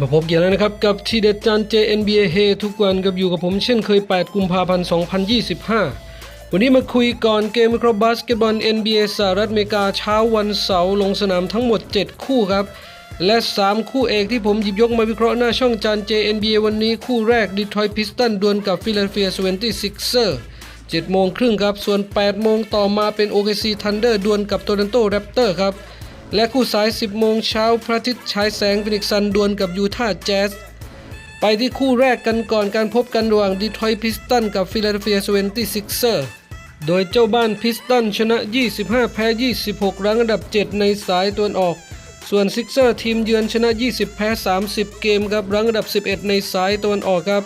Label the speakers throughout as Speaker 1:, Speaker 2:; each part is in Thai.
Speaker 1: มาพบกันแล้วนะครับ กับทีเด็ดจาน JNBA เฮทุกวันกับอยู่กับผมเช่นเคย 8 กุมภาพันธ์ 2025 วันนี้มาคุยก่อนเกมวิคราะห์บาสเกตบอล NBA สหรัฐอเมริกาเช้าวันเสาร์ลงสนามทั้งหมด 7 คู่ครับ และ 3 คู่เอกที่ผมหยิบยกมาวิเคราะห์หน้าช่องจาน JNBA วันนี้คู่แรก Detroit Pistons ดวลกับ Philadelphia 76ers 7โมงครึ่งครับ ส่วน 8 โมงต่อมาเป็น OKC Thunder ดวลกับ Toronto Raptors ครับ และคู่สาย 10 โมงเช้าพระอาทิตย์ฉายแสงฟินิกซันดวลกับยูทาห์แจ๊สไปที่คู่แรกกันก่อนการพบกันระหว่างดีทรอยต์พิสตันกับฟิลาเดลเฟีย 76ers โดยเจ้าบ้านพิสตันชนะ 25 แพ้ 26 รั้งอันดับ 7 ในสายตะวันออก ส่วนซิกเซอร์ทีมเยือนชนะ 20 แพ้ 30 เกมครับรั้งอันดับ 11 ในสายตะวันออกครับ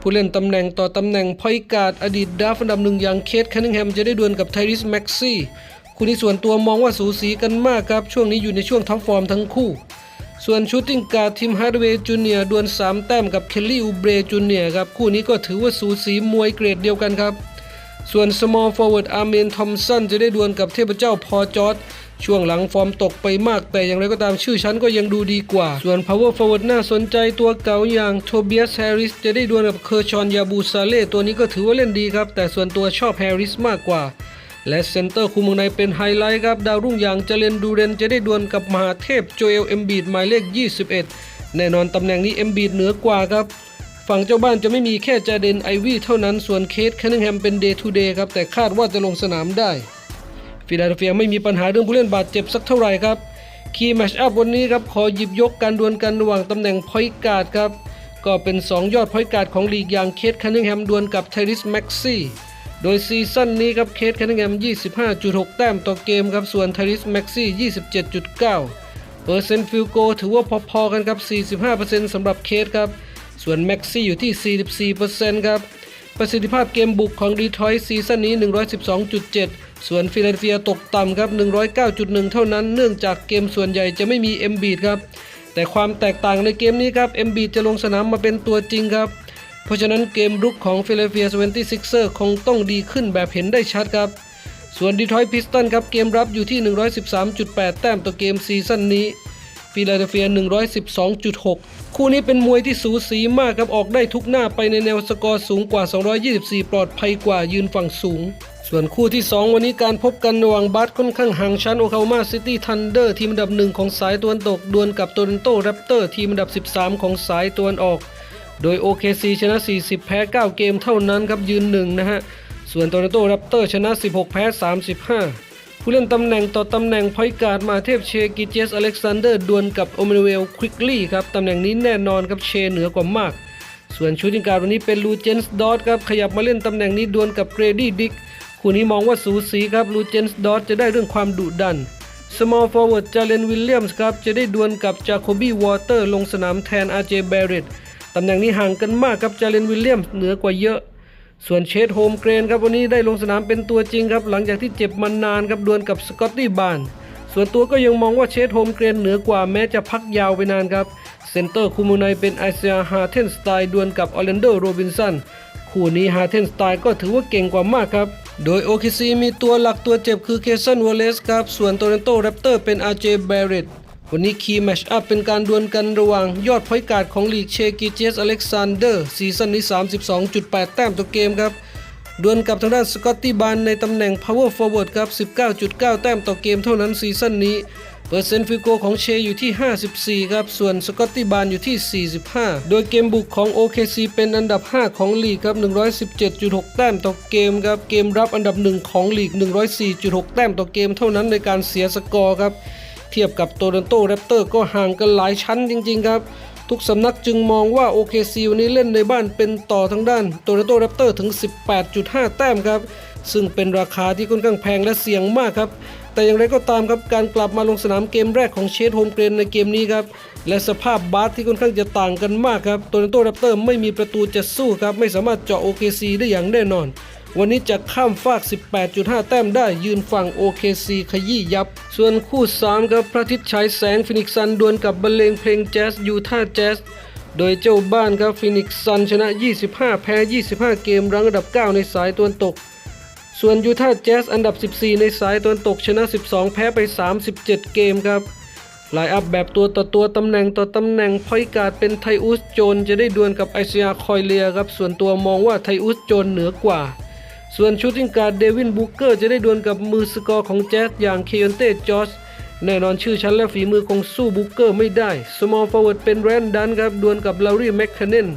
Speaker 1: ผู้เล่นตำแหน่งต่อตำแหน่งพอยการ์ดอดีตดาฟอันดับหนึ่งอย่างเคทแคนนิงแฮมจะได้ดวลกับไทริสแม็กซี่ คู่นี้ส่วนตัวมองว่าสูสีกันมากครับ ช่วงนี้อยู่ในช่วงท็อปฟอร์มทั้งคู่ ส่วนชูตติ้งการ์ดทีมฮาร์ดเวย์จูเนียร์ดวล3 แต้มกับเคลลี่อูเบรจูเนียร์ครับ คู่นี้ก็ถือว่าสูสีมวยเกรดเดียวกันครับ ส่วน small forward อาร์เมนทอมสันจะได้ดวลกับเทพเจ้าพอจอร์ดช่วงหลังฟอร์มตกไปมากแต่อย่างไรก็ตามชื่อชั้นก็ยังดูดีกว่า ส่วน power forward น่าสนใจตัวเก่าอย่างโทเบียสแฮร์ริสจะได้ดวลกับเคอร์ชอนยาบูซาเล่ตัวนี้ก็ถือว่าเล่นดีครับ แต่ส่วนตัวชอบแฮร์ริสมากกว่า และเซนเตอร์คุมเมืองในเป็นไฮไลท์ครับ ดาวรุ่งอย่างเจเลนดูเรนจะได้ดวลกับมหาเทพโจเอลเอมบีดหมายเลข 21 แน่นอนตำแหน่งนี้เอมบีดเหนือกว่าครับ ฝั่งเจ้าบ้านจะไม่มีแค่จาเดนไอวี่เท่านั้นส่วนเคสแคนนิงแฮมเป็นเดย์ทูเดย์ครับ แต่คาดว่าจะลงสนามได้ฟิลาเดลเฟียไม่มีปัญหาเรื่องผู้เล่นบาดเจ็บสักเท่าไหร่ครับคีย์แมชอัพวันนี้ครับขอหยิบยกการดวลกันระหว่างตำแหน่งพอยการ์ดครับก็เป็น 2 ยอดพอยการ์ดของลีกอย่างเคสแคนนิงแฮมดวลกับไทริสแม็กซี่ โดยซีซั่นนี้ครับเคสแคนนิงแฮม 25.6 แต้มต่อเกมครับ ส่วนไทริสแม็กซี่ 27.9 เปอร์เซ็นต์ฟิลโกถือว่าพอๆกันครับ 45%สำหรับเคสครับ ส่วนแม็กซี่อยู่ที่ 44%ครับ ประสิทธิภาพเกมบุกของดีทรอยต์ซีซั่นนี้ 112.7 ส่วนฟิลาเดลเฟียตกต่ำครับ 109.1 เท่านั้น เนื่องจากเกมส่วนใหญ่จะไม่มีเอ็มบีดครับ แต่ความแตกต่างในเกมนี้ครับเอ็มบีดจะลงสนามมาเป็นตัวจริงครับ เพราะฉะนั้นเกมรุกของฟิลาเดลเฟีย 76ers คงต้องดีขึ้นแบบเห็นได้ชัดครับ ส่วนดีทรอยต์พิสตันครับเกมรับอยู่ที่ 113.8 แต้มต่อเกมซีซั่นนี้ฟิลาเดลเฟีย 112.6 คู่นี้เป็นมวยที่สูสีมากครับออกได้ทุกหน้าไปในแนวสกอร์สูงกว่า 224 ปลอดภัยกว่ายืนฝั่งสูง ส่วนคู่ที่ 2 วันนี้การพบกันระหว่างบัสค่อนข้างห่างชั้นโอคลาโฮมาซิตี้ทันเดอร์ทีมอันดับหนึ่งของสายตะวันตกดวลกับโตลนโตแรปเตอร์ทีมอันดับ 13 ของสายตะวันออก โดย OKC ชนะ 40 แพ้ 9 เกมเท่านั้นครับยืนหนึ่งนะฮะ ส่วนโตลอนโตแรปเตอร์ชนะ 16 แพ้ 35 ผู้เล่นตำแหน่งต่อตำแหน่งพอยการ์ดมาเทพเชกิเจสอเล็กซานเดอร์ดวลกับโอเมนเวลควิกลี่ครับตำแหน่งนี้แน่นอนครับเชเหนือกว่ามาก ส่วนชูติงการวันนี้เป็นลูเจนส์ดอตครับขยับมาเล่นตำแหน่งนี้ดวลกับเกรดี้ดิกคู่นี้มองว่าสูสีครับลูเจนส์ดอตจะได้เรื่องความดุดัน small forward จาเลนวิลเลียมส์ครับจะได้ดวลกับจาโคบีวอเตอร์ลงสนามแทนอาร์เจเบร t ตำแหน่งนี้ห่างกันมากครับจาเลนวิลเลียมเหนือกว่าเยอะ ส่วนเชดโฮมเกรนครับวันนี้ได้ลงสนามเป็นตัวจริงครับ หลังจากที่เจ็บมานานครับดวลกับสกอตตี้บานส่วนตัวก็ยังมองว่าเชดโฮมเกรนเหนือกว่าแม้จะพักยาวไปนานครับเซนเตอร์คูมูไนเป็นไอเซียฮาเทนสไตล์ดวลกับออร์แลนโดโรบินสันคู่นี้ฮาเทนสไตล์ก็ถือว่าเก่งกว่ามากครับ โดย OKC มีตัวหลักตัวเจ็บคือเคสันวอลเลสครับ ส่วนโตลอนโตแรปเตอร์เป็น RJ Barrett วันนี้คีย์แมชอัพเป็นการดวลกันระหว่างยอดพอยการ์ดของลีกเชกิเจสอเล็กซานเดอร์ซีซั่นนี้ 32.8 แต้มต่อเกมครับดวลกับทางด้านสกอตตี้บานในตำแหน่ง power forward ครับ 19.9 แต้มต่อเกมเท่านั้นซีซั่นนี้ เปอร์เซ็นต์ฟิโกของเชอยู่ที่ 54 ครับ ส่วนสกอตตี้บานอยู่ที่ 45 โดยเกมบุกของ OKC เป็นอันดับ 5 ของลีกครับ 117.6 แต้มต่อเกมครับ เกมรับอันดับ 1 ของลีก 104.6 แต้มต่อเกมเท่านั้นในการเสียสกอร์ครับ เทียบกับโตลอนโตแรปเตอร์ก็ห่างกันหลายชั้นจริง ๆ ครับ ทุกสำนักจึงมองว่า OKC วันนี้เล่นในบ้านเป็นต่อทางด้านโตลอนโตแรปเตอร์ถึง 18.5 แต้มครับซึ่งเป็นราคาที่ค่อนข้างแพงและเสี่ยงมากครับ แต่อย่างไรก็ตามครับ การกลับมาลงสนามเกมแรกของเชสโฮมเกรนในเกมนี้ครับ และสภาพบาสที่ค่อนข้างจะต่างกันมากครับ โตลอนโตแรปเตอร์ไม่มีประตูจะสู้ครับ ไม่สามารถเจาะ OKC ได้อย่างแน่นอน วันนี้จะข้ามฟาก 18.5 แต้มได้ยืนฝั่ง OKC ขยี้ยับ ส่วนคู่ 3 ครับพระทิตย์ฉายแสงฟินิกซันดวลกับบรรเลงเพลงแจ๊สยูท่าแจ๊สโดยเจ้าบ้านครับฟินิกซันชนะ 25 แพ้ 25 เกมรั้งอันดับ 9 ในสายตะวันตก ส่วนยูทาแจ๊สอันดับ 14 ในสายตะวันตกชนะ 12 แพ้ไป 37 เกมครับไลอัพแบบตัวต่อตัวตำแหน่งต่อตำแหน่งพอยการ์ดเป็นไทอุสโจนจะได้ดวลกับไอเซียคอยเลียครับ ส่วนตัวมองว่าไทอุสโจนเหนือกว่า ส่วนชูตติ้งการ์ดเดวินบูเกอร์จะได้ดวลกับมือสกอร์ของแจ๊สอย่างเคยอนเต้จอร์จแน่นอนชื่อชั้นและฝีมือคงสู้บูเกอร์ไม่ได้ สมอลฟอร์เวิร์ดเป็นแรนดันครับดวลกับลารีแมคคเนน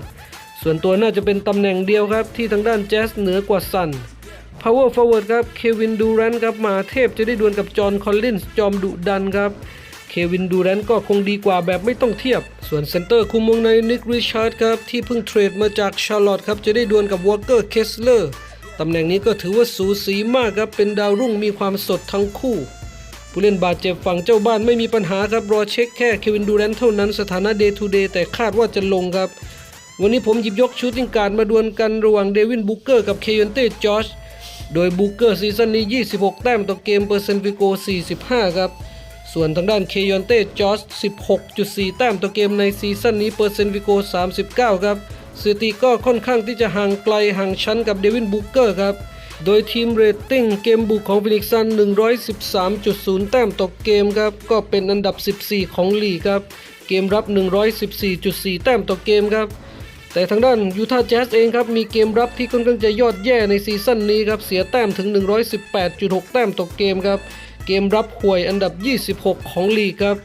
Speaker 1: ส่วนตัวน่าจะเป็นตำแหน่งเดียวครับ ที่ทางด้านแจ๊สเหนือกว่าซัน Power Forward ครับเควินดูแรนครับมาเทพจะได้ดวลกับจอห์นคอลลินส์จอมดุดันครับเควินดูแรนก็คงดีกว่าแบบไม่ต้องเทียบ ส่วนเซนเตอร์คุมวงในนิกริชาร์ดครับที่เพิ่งเทรดมาจากชาร์ลอตครับจะได้ดวลกับวอลเกอร์เคสเลอร์ ตำแหน่งนี้ก็ถือว่าสูสีมากครับ เป็นดาวรุ่งมีความสดทั้งคู่ ผู้เล่นบาดเจ็บฝั่งเจ้าบ้านไม่มีปัญหาครับ รอเช็คแค่เควินดูแรนเท่านั้นสถานะเดย์ทูเดย์แต่คาดว่าจะลงครับ วันนี้ผมหยิบยกชูตติ้งการ์ดมาดวลกันระหว่างเดวินบุกเกอร์กับเคยอนเต้จอร์จโดยบูเกอร์ซีซั่นนี้ 26 แต้มต่อเกมเปอร์เซนต์ฟิโก 45 ครับ ส่วนทางด้านเคยอนเต้จอร์จ16.4 แต้มต่อเกมในซีซั่นนี้เปอร์เซนต์ฟิโก 39 ครับ สถิติก็ค่อนข้างที่จะห่างไกลห่างชั้นกับเดวินบูเกอร์ครับ โดยทีมเรตติ้งเกมบุกของฟินิกซัน 113.0 แต้มต่อเกมครับ ก็เป็นอันดับ 14 ของลีกครับ เกมรับ 114.4 แต้มต่อเกมครับ แต่ทางด้านยูทาห์แจ๊สเองครับ มีเกมรับที่ค่อนข้างจะยอดแย่ในซีซั่นนี้ครับ เสียแต้มถึง 118.6 แต้มต่อเกมครับ เกมรับห่วยอันดับ 26 ของลีกครับ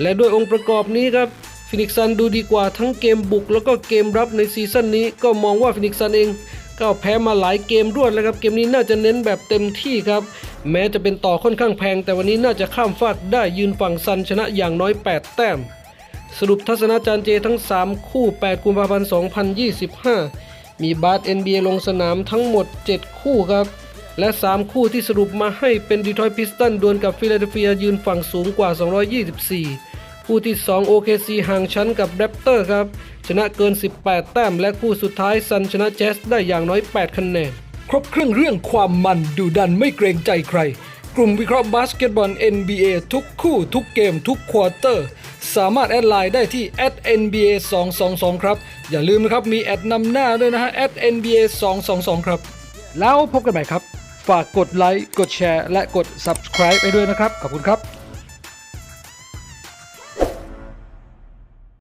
Speaker 1: และด้วยองค์ประกอบนี้ครับ ฟินิกซันดูดีกว่าทั้งเกมบุกแล้วก็เกมรับในซีซั่นนี้ก็มองว่าฟินิกซันเองก็แพ้มาหลายเกมรวดแล้วครับเกมนี้น่าจะเน้นแบบเต็มที่ครับ แม้จะเป็นต่อค่อนข้างแพง แต่วันนี้น่าจะข้ามฟากได้ยืนฝั่งซันชนะอย่างน้อย 8 แต้ม สรุปทัศนาจารย์เจทั้ง 3 คู่ 8 กุมภาพันธ์ 2025 มีบาส NBA ลงสนามทั้งหมด 7 คู่ครับ และ 3 คู่ที่สรุปมาให้เป็นดีทรอยต์พิสตันดวลกับฟิลาเดลเฟียยืนฝั่งสูงกว่า 224 คู่ที่ 2 OKC ห่างชั้นกับแรปเตอร์ครับ ชนะเกิน 18 แต้ม และคู่สุดท้ายซันชนะแจสได้อย่างน้อย 8 คะแนน ครบเครื่องเรื่องความมันดูดันไม่เกรงใจใคร กลุ่มวิเคราะห์บาสเกตบอล NBA ทุกคู่ทุกเกมทุกควอเตอร์ สามารถแอดไลน์ได้ที่ @nba 222ครับ อย่าลืมนะครับมีแอดนำหน้าด้วยนะฮะ @nba 222ครับ แล้วพบกันใหม่ครับ ฝากกดไลค์กดแชร์ และกด subscribe ไปด้วยนะครับ ขอบคุณครับ